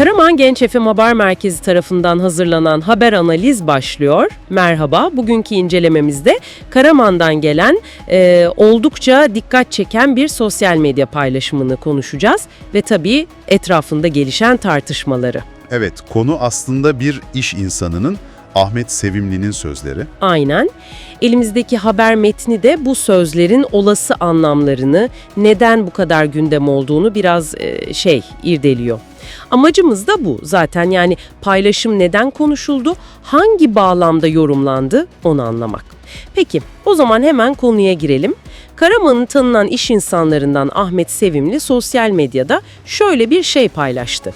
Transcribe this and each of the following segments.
Karaman Genç FM Haber Merkezi tarafından hazırlanan haber analiz başlıyor. Merhaba, bugünkü incelememizde Karaman'dan gelen e, oldukça dikkat çeken bir sosyal medya paylaşımını konuşacağız ve tabii etrafında gelişen tartışmaları. Evet, konu aslında bir iş insanının Ahmet Sevimli'nin sözleri. Aynen. Elimizdeki haber metni de bu sözlerin olası anlamlarını, neden bu kadar gündem olduğunu biraz e, şey irdeliyor. Amacımız da bu zaten yani paylaşım neden konuşuldu, hangi bağlamda yorumlandı onu anlamak. Peki o zaman hemen konuya girelim. Karaman'ın tanınan iş insanlarından Ahmet Sevimli sosyal medyada şöyle bir şey paylaştı.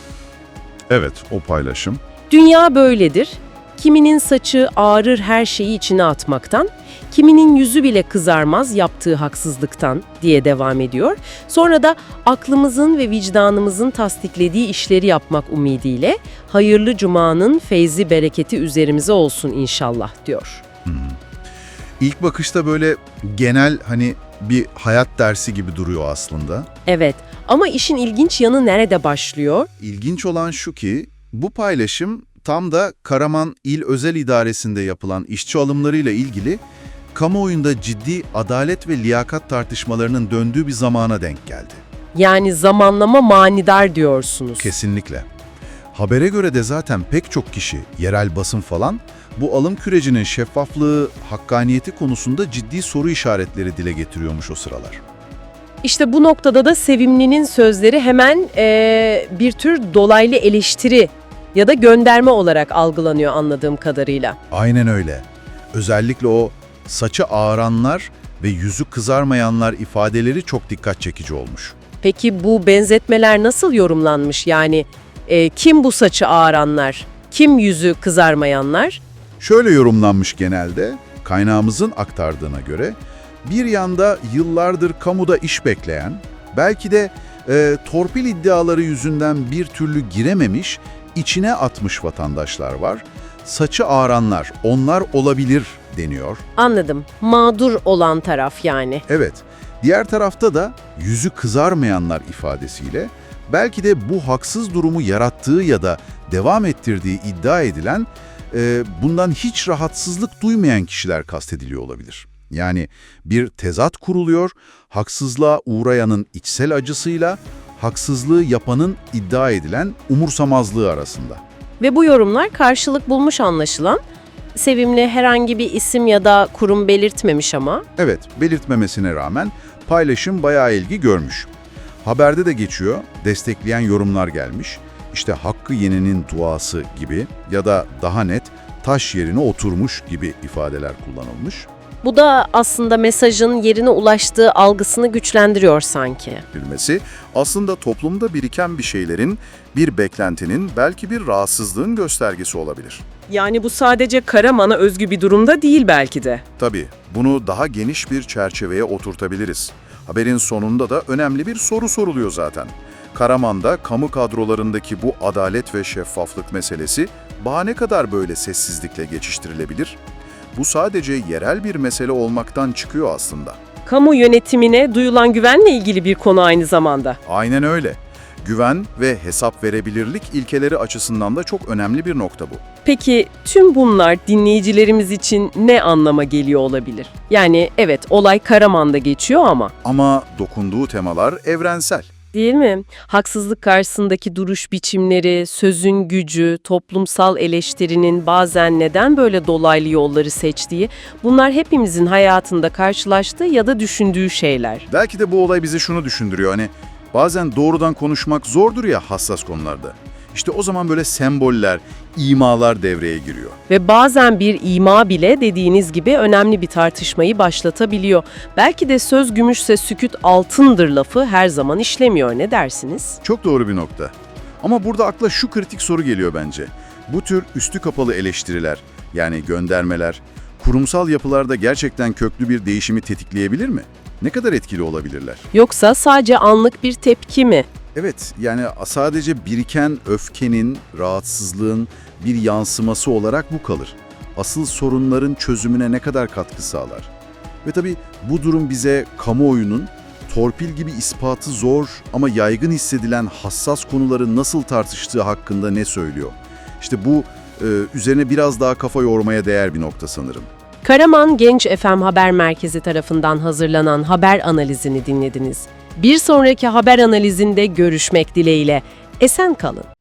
Evet, o paylaşım. Dünya böyledir. Kiminin saçı ağrır her şeyi içine atmaktan, kiminin yüzü bile kızarmaz yaptığı haksızlıktan diye devam ediyor. Sonra da aklımızın ve vicdanımızın tasdiklediği işleri yapmak umidiyle hayırlı cumanın feyzi bereketi üzerimize olsun inşallah diyor. İlk bakışta böyle genel hani bir hayat dersi gibi duruyor aslında. Evet ama işin ilginç yanı nerede başlıyor? İlginç olan şu ki bu paylaşım tam da Karaman İl Özel İdaresi'nde yapılan işçi alımlarıyla ilgili kamuoyunda ciddi adalet ve liyakat tartışmalarının döndüğü bir zamana denk geldi. Yani zamanlama manidar diyorsunuz. Kesinlikle. Habere göre de zaten pek çok kişi, yerel basın falan, bu alım kürecinin şeffaflığı, hakkaniyeti konusunda ciddi soru işaretleri dile getiriyormuş o sıralar. İşte bu noktada da Sevimli'nin sözleri hemen eee, bir tür dolaylı eleştiri ya da gönderme olarak algılanıyor anladığım kadarıyla. Aynen öyle. Özellikle o saçı ağaranlar ve yüzü kızarmayanlar ifadeleri çok dikkat çekici olmuş. Peki bu benzetmeler nasıl yorumlanmış? Yani eee, kim bu saçı ağaranlar, kim yüzü kızarmayanlar? Şöyle yorumlanmış genelde, kaynağımızın aktardığına göre, bir yanda yıllardır kamuda iş bekleyen, belki de e, torpil iddiaları yüzünden bir türlü girememiş, içine atmış vatandaşlar var. Saçı ağaranlar, onlar olabilir deniyor. Anladım. Mağdur olan taraf yani. Evet, diğer tarafta da yüzü kızarmayanlar ifadesiyle belki de bu haksız durumu yarattığı ya da devam ettirdiği iddia edilen e, bundan hiç rahatsızlık duymayan kişiler kastediliyor olabilir. Yani bir tezat kuruluyor, haksızlığa uğrayanın içsel acısıyla haksızlığı yapanın iddia edilen umursamazlığı arasında. Ve bu yorumlar karşılık bulmuş anlaşılan. Sevimli herhangi bir isim ya da kurum belirtmemiş ama. Evet, belirtmemesine rağmen paylaşım bayağı ilgi görmüş. Haberde de geçiyor, destekleyen yorumlar gelmiş. İşte Hakkı Yeni'nin duası gibi ya da daha net taş yerine oturmuş gibi ifadeler kullanılmış. Bu da aslında mesajın yerine ulaştığı algısını güçlendiriyor sanki. Bilmesi aslında toplumda biriken bir şeylerin, bir beklentinin, belki bir rahatsızlığın göstergesi olabilir. Yani bu sadece Karaman'a özgü bir durumda değil belki de. Tabii bunu daha geniş bir çerçeveye oturtabiliriz. Haberin sonunda da önemli bir soru soruluyor zaten. Karaman'da kamu kadrolarındaki bu adalet ve şeffaflık meselesi bahane kadar böyle sessizlikle geçiştirilebilir? Bu sadece yerel bir mesele olmaktan çıkıyor aslında. Kamu yönetimine duyulan güvenle ilgili bir konu aynı zamanda. Aynen öyle. Güven ve hesap verebilirlik ilkeleri açısından da çok önemli bir nokta bu. Peki tüm bunlar dinleyicilerimiz için ne anlama geliyor olabilir? Yani evet olay Karaman'da geçiyor ama Ama dokunduğu temalar evrensel. Değil mi? Haksızlık karşısındaki duruş biçimleri, sözün gücü, toplumsal eleştirinin bazen neden böyle dolaylı yolları seçtiği bunlar hepimizin hayatında karşılaştığı ya da düşündüğü şeyler. Belki de bu olay bize şunu düşündürüyor hani bazen doğrudan konuşmak zordur ya hassas konularda. İşte o zaman böyle semboller, imalar devreye giriyor. Ve bazen bir ima bile dediğiniz gibi önemli bir tartışmayı başlatabiliyor. Belki de söz gümüşse süküt altındır lafı her zaman işlemiyor ne dersiniz? Çok doğru bir nokta. Ama burada akla şu kritik soru geliyor bence. Bu tür üstü kapalı eleştiriler, yani göndermeler, kurumsal yapılarda gerçekten köklü bir değişimi tetikleyebilir mi? Ne kadar etkili olabilirler? Yoksa sadece anlık bir tepki mi? Evet, yani sadece biriken öfkenin, rahatsızlığın bir yansıması olarak bu kalır. Asıl sorunların çözümüne ne kadar katkı sağlar? Ve tabii bu durum bize kamuoyunun torpil gibi ispatı zor ama yaygın hissedilen hassas konuları nasıl tartıştığı hakkında ne söylüyor? İşte bu e, üzerine biraz daha kafa yormaya değer bir nokta sanırım. Karaman Genç FM Haber Merkezi tarafından hazırlanan haber analizini dinlediniz. Bir sonraki haber analizinde görüşmek dileğiyle. Esen kalın.